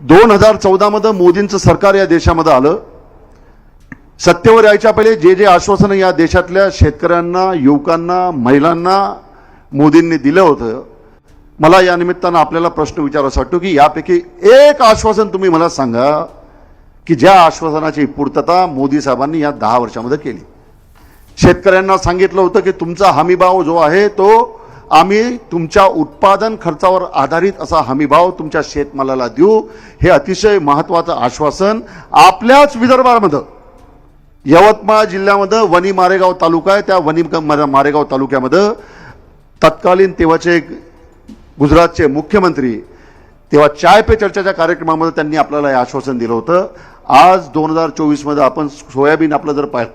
दोन हजार चौदामध्ये मोदींचं सरकार या देशामध्ये आलं. सत्तेवर यायच्या पहिले जे जे आश्वासनं या देशातल्या शेतकऱ्यांना युवकांना महिलांना मोदींनी दिलं होतं मला या निमित्तानं आपल्याला प्रश्न विचारायचा वाटतो की यापैकी एक आश्वासन तुम्ही मला सांगा की ज्या आश्वासनाची पूर्तता मोदी साहेबांनी या दहा वर्षामध्ये केली. शेतकऱ्यांना सांगितलं होतं की तुमचा हमीभाव जो आहे तो आम्ही तुमच्या उत्पादन खर्चावर आधारित असा हमीभाव तुमच्या शेतमालाला देऊ. हे अतिशय महत्वाचं आश्वासन आपल्याच विदर्भामध्ये यवतमाळ जिल्ह्यामध्ये वणी मारेगाव तालुका आहे. त्या वणी मारेगाव तालुक्यामध्ये तत्कालीन तेव्हाचे गुजरातचे मुख्यमंत्री तेव्हा चाय पे चर्चाच्या कार्यक्रमामध्ये त्यांनी आपल्याला हे आश्वासन दिलं होतं. आज दोन हजार चोवीसमध्ये आपण सोयाबीन आपलं जर पाय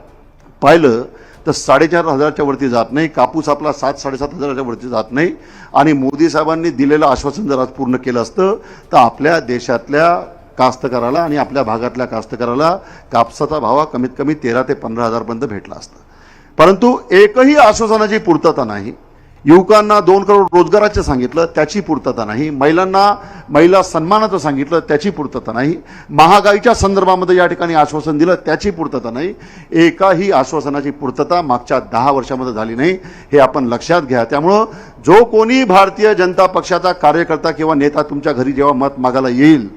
पाहिलं तर साडेचार हजाराच्या वरती जात नाही. कापूस आपला सात साडेसात हजाराच्या वरती जात नाही. आणि मोदी साहेबांनी दिलेलं आश्वासन जर आज पूर्ण केलं असतं तर आपल्या देशातल्या कास्तकाराला आणि आपल्या भागातल्या कास्तकाराला कापसाचा भाव कमीत कमी तेरा ते पंधरा हजारपर्यंत भेटला असता. परंतु एकही आश्वासनाची पूर्तता नाही. युवकांना दोन करोड रोजगाराचं सांगितलं त्याची पूर्तता नाही. महिलांना महिला सन्मानाचं सांगितलं त्याची पूर्तता नाही. महागाईच्या संदर्भामध्ये या ठिकाणी आश्वासन दिलं त्याची पूर्तता नाही. एकाही आश्वासनाची पूर्तता मागच्या दहा वर्षामध्ये झाली नाही हे आपण लक्षात घ्या. त्यामुळं जो कोणी भारतीय जनता पक्षाचा कार्यकर्ता किंवा नेता तुमच्या घरी जेव्हा मत मागायला येईल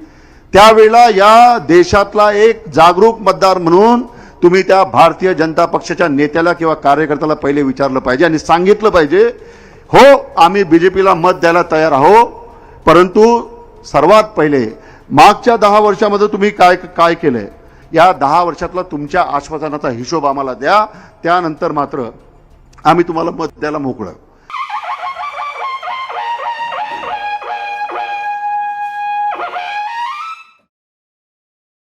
त्यावेळेला या देशातला एक जागरूक मतदार म्हणून तुम्ही त्या भारतीय जनता पक्षाच्या नेत्याला किंवा कार्यकर्त्याला पहिले विचारलं पाहिजे आणि सांगितलं पाहिजे हो आम्ही बी जे पीला मत द्यायला तयार आहो परंतु सर्वात पहिले मागच्या दहा वर्षामध्ये तुम्ही काय काय केलं आहे या दहा वर्षातला तुमच्या आश्वासनाचा हिशोब आम्हाला द्या त्यानंतर मात्र आम्ही तुम्हाला मत द्यायला मोकळं.